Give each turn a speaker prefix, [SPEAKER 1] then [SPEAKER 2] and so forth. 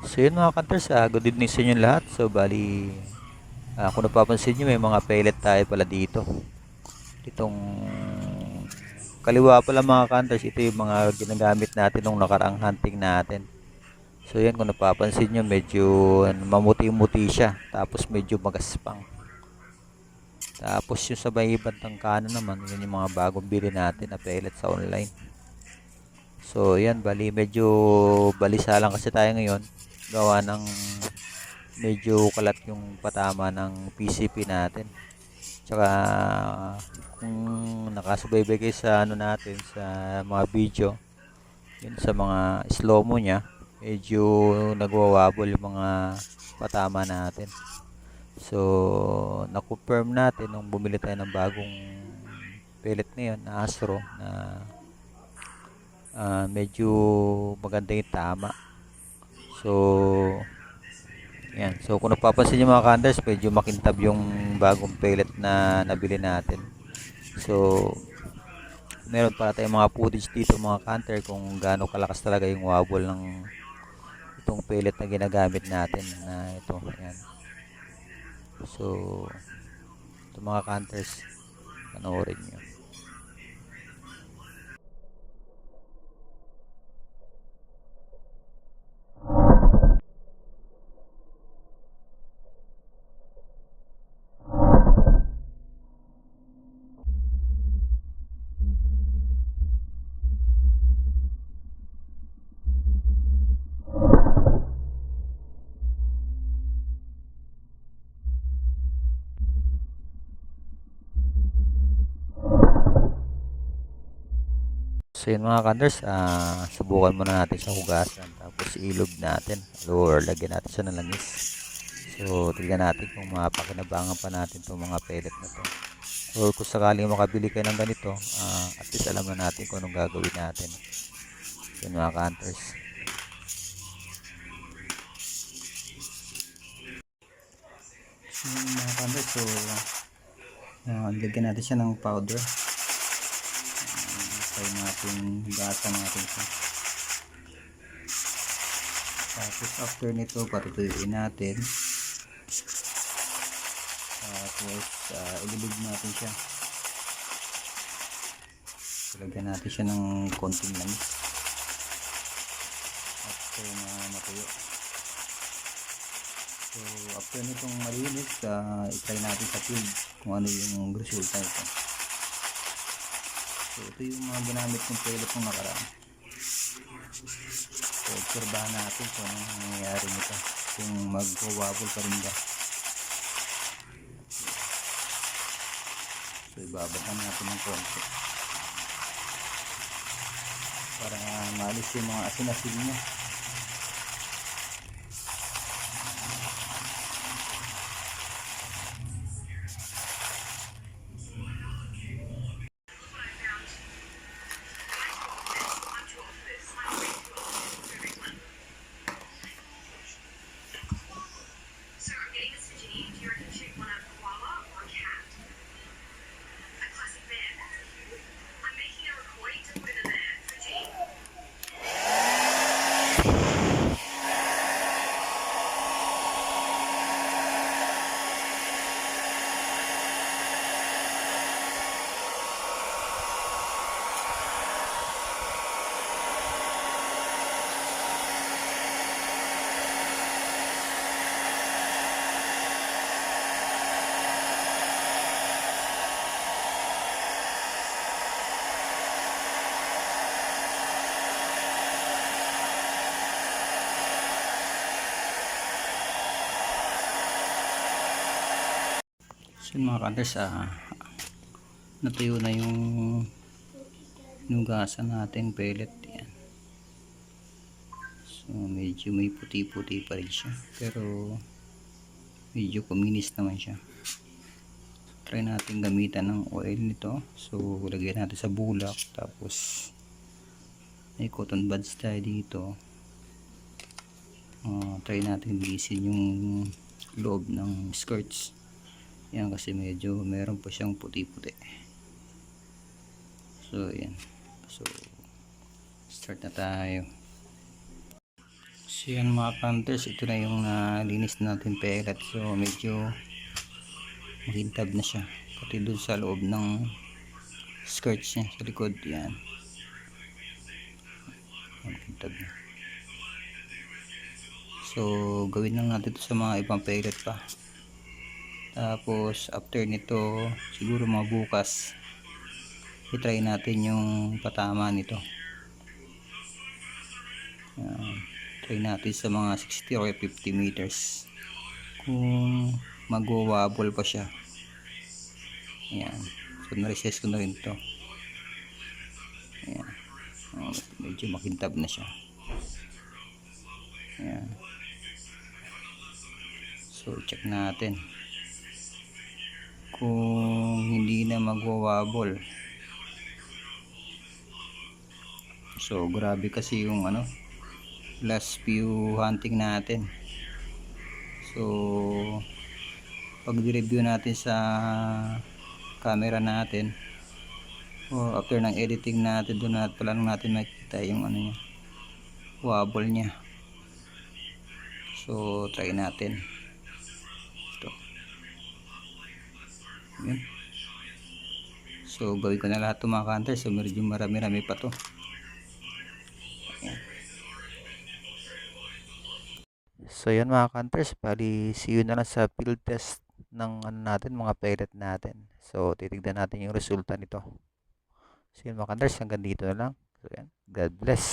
[SPEAKER 1] So yun mga kanters, ah, good evening sa inyo lahat. So bali, ah, kung napapansin nyo may mga pellet tayo pala dito. Itong kaliwa pala mga kanters, ito yung mga ginagamit natin nung nakaraang hunting natin. So yan kung napapansin nyo medyo mamuti-muti siya. Tapos medyo magaspang. Tapos yung sa may ibang kanan naman, yun yung mga bagong bili natin na pellet sa online. So, yan, bali, medyo balisa lang kasi tayo ngayon. Gawa ng medyo kalat yung patama ng PCP natin. Tsaka, kung nakasubaybay kayo sa ano natin, sa mga video, yun sa mga slow-mo niya, medyo nagwawabol yung mga patama natin. So, na-confirm natin nung bumili tayo ng bagong pellet ngayon na Astro na ah, medyo maganda yung tama. So, yan. So, kung napapansin nyo mga kanders, medyo makintab yung bagong pellet na nabili natin. So, meron para tayong mga footage dito mga counter kung gaano kalakas talaga yung wobble ng itong pellet na ginagamit natin na ito. Yan. So, ito mga counters, panoorin nyo. So yun mga kanders, ah, subukan muna natin sa hugasan tapos ilog natin or lagyan natin siya ng langis. So tignan natin kung mapakinabangan pa natin itong mga pellet na to. Or kung sakaling makabili kayo ng ganito, ah, at least alam na natin kung anong gagawin natin. Yun mga kanders. So mga kanders, so ah, lagyan natin siya ng powder. Try natin hugasan natin siya. Tapos after nito, patutuyuin natin. Tapos uh, ililog natin siya. Lagyan natin siya ng konting langis. After na matuyo. So after nitong malinis, uh, itry natin sa field kung ano yung resulta nito. So, ito yung mga ginamit kong pellet nung nakaraan. So, obserbahan natin kung anong nangyayari nito. Kung mag-wobble pa rin ba. So, ibababa natin ng konti. Para maalis yung mga asin-asin niya.
[SPEAKER 2] So
[SPEAKER 1] yun mga kanders, ah, natuyo na yung nugasan natin pellet. Yan. So medyo may puti-puti pa rin siya. Pero medyo kuminis naman siya. Try natin gamitan ng oil nito. So lagyan natin sa bulak. Tapos may cotton buds tayo dito. Ah, try natin lisin yung loob ng skirts. Yan kasi medyo meron pa siyang puti-puti. So yan. So start na tayo. So yan mga counters, ito na yung nalinis natin pellet. So medyo makintab na siya. Pati dun sa loob ng skirts niya sa likod. Yan. Makintab na. So gawin lang natin ito sa mga ibang pellet pa. Tapos after nito siguro mga bukas i-try natin yung patama nito. Yan. Try natin sa mga 60 or 50 meters. Kung magwawabol pa siya. Ayan. So, na-recess ko na rin to. Ayan. Oh, medyo makintab na siya. Ayan. So, check natin. Kung hindi na magwawabol. So, grabe kasi yung ano, last few hunting natin. So, pag review natin sa camera natin, o after ng editing natin, doon natin pala natin makita yung ano niya, wobble niya. So, try natin. Yun. So, gawin ko na lahat ng mga counter. So, medyo marami-rami pa to. So yun mga counters, bali see you na lang sa field test ng ano natin, mga pellet natin. So titignan natin yung resulta nito. So yun mga counters, hanggang dito na lang. So yan, God bless.